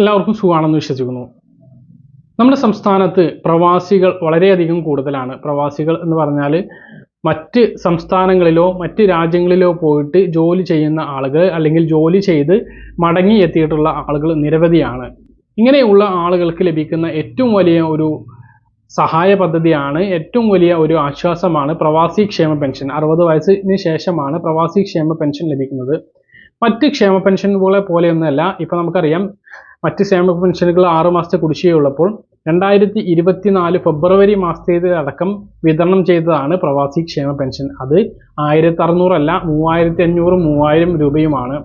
എല്ലാവർക്കും സുഖമാണെന്ന് വിശ്വസിക്കുന്നു. നമ്മുടെ സംസ്ഥാനത്ത് പ്രവാസികൾ വളരെയധികം കൂടുതലാണ്. പ്രവാസികൾ എന്ന് പറഞ്ഞാൽ മറ്റ് സംസ്ഥാനങ്ങളിലോ മറ്റ് രാജ്യങ്ങളിലോ പോയിട്ട് ജോലി ചെയ്യുന്ന ആളുകൾ അല്ലെങ്കിൽ ജോലി ചെയ്ത് മടങ്ങി എത്തിയിട്ടുള്ള ആളുകൾ നിരവധിയാണ്. ഇങ്ങനെയുള്ള ആളുകൾക്ക് ലഭിക്കുന്ന ഏറ്റവും വലിയ ഒരു സഹായ പദ്ധതിയാണ് ഏറ്റവും വലിയ ഒരു ആശ്വാസമാണ് പ്രവാസി ക്ഷേമ പെൻഷൻ. അറുപത് വയസ്സിന് ശേഷമാണ് പ്രവാസി ക്ഷേമ പെൻഷൻ ലഭിക്കുന്നത്. മറ്റ് ക്ഷേമ പെൻഷനുകളെ പോലെയൊന്നുമല്ല ഇപ്പൊ നമുക്കറിയാം മറ്റ് ക്ഷേമ പെൻഷനുകൾ ആറ് മാസത്തെ കുടിശ്ശികയുള്ളപ്പോൾ രണ്ടായിരത്തി ഇരുപത്തിനാല് ഫെബ്രുവരി മാസത്തേത് അടക്കം വിതരണം ചെയ്തതാണ് പ്രവാസി ക്ഷേമ പെൻഷൻ അത് ആയിരത്തി അറുന്നൂറല്ല മൂവായിരത്തി അഞ്ഞൂറ് മൂവായിരം രൂപയുമാണ്.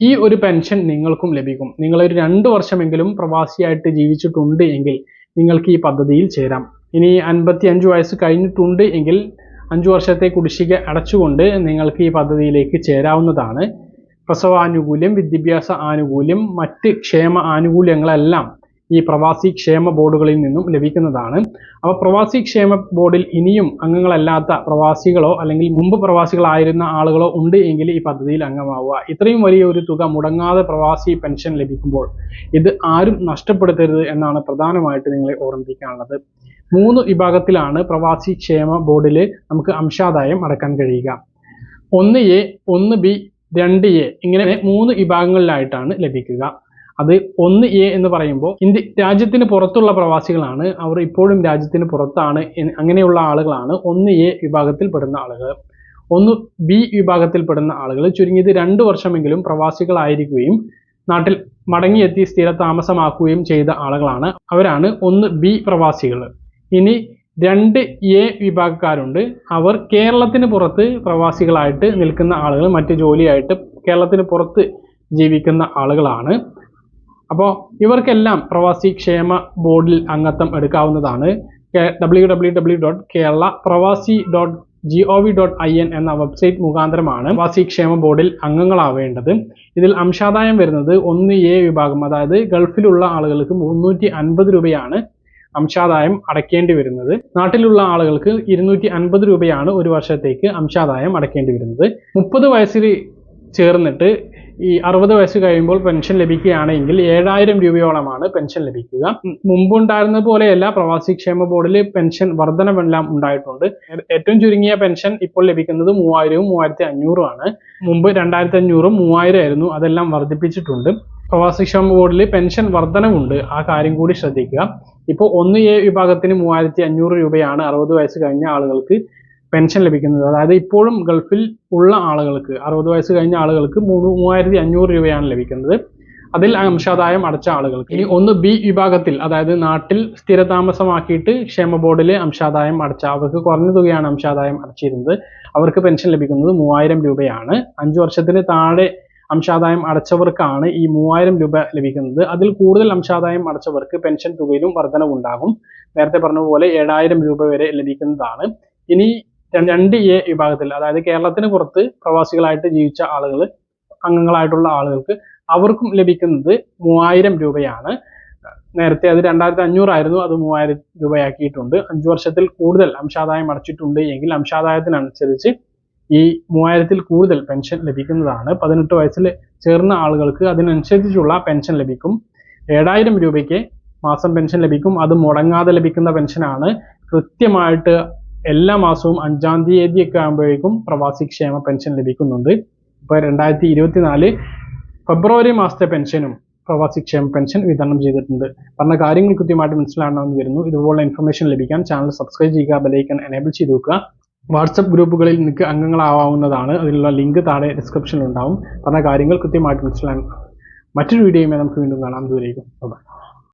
ഈ ഒരു പെൻഷൻ നിങ്ങൾക്കും ലഭിക്കും. നിങ്ങളൊരു രണ്ട് വർഷമെങ്കിലും പ്രവാസിയായിട്ട് ജീവിച്ചിട്ടുണ്ട് എങ്കിൽ നിങ്ങൾക്ക് ഈ പദ്ധതിയിൽ ചേരാം. ഇനി അൻപത്തി അഞ്ച് വയസ്സ് കഴിഞ്ഞിട്ടുണ്ട് എങ്കിൽ അഞ്ചു വർഷത്തെ കുടിശ്ശിക അടച്ചുകൊണ്ട് നിങ്ങൾക്ക് ഈ പദ്ധതിയിലേക്ക് ചേരാവുന്നതാണ്. പ്രസവാനുകൂല്യം വിദ്യാഭ്യാസ ആനുകൂല്യം മറ്റ് ക്ഷേമ ആനുകൂല്യങ്ങളെല്ലാം ഈ പ്രവാസി ക്ഷേമ ബോർഡുകളിൽ നിന്നും ലഭിക്കുന്നതാണ്. അപ്പോൾ പ്രവാസി ക്ഷേമ ബോർഡിൽ ഇനിയും അംഗങ്ങളല്ലാത്ത പ്രവാസികളോ അല്ലെങ്കിൽ മുമ്പ് പ്രവാസികളായിരുന്ന ആളുകളോ ഉണ്ട് എങ്കിൽ ഈ പദ്ധതിയിൽ അംഗമാവുക. ഇത്രയും വലിയ ഒരു തുക മുടങ്ങാതെ പ്രവാസി പെൻഷൻ ലഭിക്കുമ്പോൾ ഇത് ആരും നഷ്ടപ്പെടുത്തരുത് എന്നാണ് പ്രധാനമായിട്ട് നിങ്ങളെ ഓർമ്മിപ്പിക്കാനുള്ളത്. മൂന്ന് വിഭാഗത്തിലാണ് പ്രവാസി ക്ഷേമ ബോർഡിൽ നമുക്ക് അംശാദായം അടക്കാൻ കഴിയുക. ഒന്ന് എ ഒന്ന് ബി രണ്ട് എ ഇങ്ങനെ മൂന്ന് വിഭാഗങ്ങളിലായിട്ടാണ് ലഭിക്കുക. അത് ഒന്ന് എ എന്ന് പറയുമ്പോൾ ഇന്ത്യ രാജ്യത്തിന് പുറത്തുള്ള പ്രവാസികളാണ്. അവർ ഇപ്പോഴും രാജ്യത്തിന് പുറത്താണ്. അങ്ങനെയുള്ള ആളുകളാണ്. ഒന്ന് എ വിഭാഗത്തിൽപ്പെടുന്ന ആളുകൾ. ഒന്ന് ബി വിഭാഗത്തിൽപ്പെടുന്ന ആളുകൾ. ചുരുങ്ങിയത് രണ്ട് വർഷമെങ്കിലും പ്രവാസികളായിരിക്കുകയും നാട്ടിൽ മടങ്ങിയെത്തി സ്ഥിര താമസമാക്കുകയും ചെയ്ത ആളുകളാണ്. അവരാണ് ഒന്ന് ബി പ്രവാസികൾ. ഇനി രണ്ട് എ വിഭാഗക്കാരുണ്ട്. അവർ കേരളത്തിന് പുറത്ത് പ്രവാസികളായിട്ട് നിൽക്കുന്ന ആളുകൾ മറ്റ് ജോലിയായിട്ട് കേരളത്തിന് പുറത്ത് ജീവിക്കുന്ന ആളുകളാണ്. അപ്പോൾ ഇവർക്കെല്ലാം പ്രവാസി ക്ഷേമ ബോർഡിൽ അംഗത്വം എടുക്കാവുന്നതാണ്. W W W dot Kerala Pravasi dot G O V dot I N എന്ന വെബ്സൈറ്റ് മുഖാന്തരമാണ് പ്രവാസി ക്ഷേമ ബോർഡിൽ അംഗങ്ങളാവേണ്ടത്. ഇതിൽ അംശാദായം വരുന്നത് ഒന്ന് എ വിഭാഗം അതായത് ഗൾഫിലുള്ള ആളുകൾക്ക് മുന്നൂറ്റി അൻപത് രൂപയാണ് അംശാദായം അടയ്ക്കേണ്ടി വരുന്നത്. നാട്ടിലുള്ള ആളുകൾക്ക് ഇരുന്നൂറ്റി അൻപത് രൂപയാണ് ഒരു വർഷത്തേക്ക് അംശാദായം അടയ്ക്കേണ്ടി വരുന്നത്. മുപ്പത് വയസ്സിൽ ചേർന്നിട്ട് ഈ അറുപത് വയസ്സ് കഴിയുമ്പോൾ പെൻഷൻ ലഭിക്കുകയാണെങ്കിൽ ഏഴായിരം രൂപയോളമാണ് പെൻഷൻ ലഭിക്കുക. മുമ്പുണ്ടായിരുന്ന പോലെയല്ല പ്രവാസി ക്ഷേമ ബോർഡിൽ പെൻഷൻ വർധനമെല്ലാം ഉണ്ടായിട്ടുണ്ട്. ഏറ്റവും ചുരുങ്ങിയ പെൻഷൻ ഇപ്പോൾ ലഭിക്കുന്നത് മൂവായിരവും മൂവായിരത്തി അഞ്ഞൂറും ആണ്. മുമ്പ് രണ്ടായിരത്തി അഞ്ഞൂറും മൂവായിരം ആയിരുന്നു അതെല്ലാം വർദ്ധിപ്പിച്ചിട്ടുണ്ട്. പ്രവാസി ക്ഷേമ ബോർഡിൽ പെൻഷൻ വർധനവുണ്ട്. ആ കാര്യം കൂടി ശ്രദ്ധിക്കുക. ഇപ്പോൾ ഒന്ന് എ വിഭാഗത്തിന് മൂവായിരത്തി അഞ്ഞൂറ് രൂപയാണ് അറുപത് വയസ്സ് കഴിഞ്ഞ ആളുകൾക്ക് പെൻഷൻ ലഭിക്കുന്നത്. അതായത് ഇപ്പോഴും ഗൾഫിൽ ഉള്ള ആളുകൾക്ക് അറുപത് വയസ്സ് കഴിഞ്ഞ ആളുകൾക്ക് മൂന്ന് മൂവായിരത്തി അഞ്ഞൂറ് രൂപയാണ് ലഭിക്കുന്നത്. അതിൽ അംശാദായം അടച്ച ആളുകൾക്ക്. ഇനി ഒന്ന് ബി വിഭാഗത്തിൽ അതായത് നാട്ടിൽ സ്ഥിരതാമസമാക്കിയിട്ട് ക്ഷേമ ബോർഡിൽ അംശാദായം അടച്ച അവർക്ക് കുറഞ്ഞ തുകയാണ് അംശാദായം അടച്ചിരുന്നത്. അവർക്ക് പെൻഷൻ ലഭിക്കുന്നത് മൂവായിരം രൂപയാണ്. അഞ്ചു വർഷത്തിന് താഴെ അംശാദായം അടച്ചവർക്കാണ് ഈ മൂവായിരം രൂപ ലഭിക്കുന്നത്. അതിൽ കൂടുതൽ അംശാദായം അടച്ചവർക്ക് പെൻഷൻ തുകയിലും വർധനവുണ്ടാകും നേരത്തെ പറഞ്ഞതുപോലെ പോലെ ഏഴായിരം രൂപ വരെ ലഭിക്കുന്നതാണ്. ഇനി രണ്ട് എ വിഭാഗത്തിൽ അതായത് കേരളത്തിന് പുറത്ത് പ്രവാസികളായിട്ട് ജീവിച്ച ആളുകൾ അംഗങ്ങളായിട്ടുള്ള ആളുകൾക്ക് അവർക്കും ലഭിക്കുന്നത് മൂവായിരം രൂപയാണ്. നേരത്തെ അത് രണ്ടായിരത്തി അഞ്ഞൂറായിരുന്നു അത് മൂവായിരം രൂപയാക്കിയിട്ടുണ്ട്. അഞ്ചു വർഷത്തിൽ കൂടുതൽ അംശാദായം അടച്ചിട്ടുണ്ട് എങ്കിൽ അംശാദായത്തിനനുസരിച്ച് ഈ മൂവായിരത്തിൽ കൂടുതൽ പെൻഷൻ ലഭിക്കുന്നതാണ്. പതിനെട്ട് വയസ്സിൽ ചേർന്ന ആളുകൾക്ക് അതിനനുസരിച്ചുള്ള പെൻഷൻ ലഭിക്കും. ഏഴായിരം രൂപയ്ക്ക് മാസം പെൻഷൻ ലഭിക്കും. അത് മുടങ്ങാതെ ലഭിക്കുന്ന പെൻഷനാണ് കൃത്യമായിട്ട് എല്ലാ മാസവും അഞ്ചാം തീയതി ഒക്കെ ആകുമ്പോഴേക്കും പ്രവാസി ക്ഷേമ പെൻഷൻ ലഭിക്കുന്നുണ്ട്. ഇപ്പോൾ രണ്ടായിരത്തി ഇരുപത്തിനാല് ഫെബ്രുവരി മാസത്തെ പെൻഷനും പ്രവാസി ക്ഷേമ പെൻഷൻ വിതരണം ചെയ്തിട്ടുണ്ട്. പറഞ്ഞ കാര്യങ്ങൾ കൃത്യമായിട്ട് മനസ്സിലാകണമെന്ന് വരുന്നു. ഇതുപോലുള്ള ഇൻഫർമേഷൻ ലഭിക്കാൻ ചാനൽ സബ്സ്ക്രൈബ് ചെയ്യുക ബെലൈക്കൺ എനേബിൾ ചെയ്ത് വെക്കുക. വാട്സപ്പ് ഗ്രൂപ്പുകളിൽ നിങ്ങൾക്ക് അംഗങ്ങളാവാവുന്നതാണ്. അതിനുള്ള ലിങ്ക് താഴെ ഡിസ്ക്രിപ്ഷനിൽ ഉണ്ടാവും. പറഞ്ഞ കാര്യങ്ങൾ കൃത്യമായിട്ട് മനസ്സിലാക്കാം മറ്റൊരു വീഡിയോയുമായി നമുക്ക് വീണ്ടും കാണാം. ദൂരേക്കും ബൈ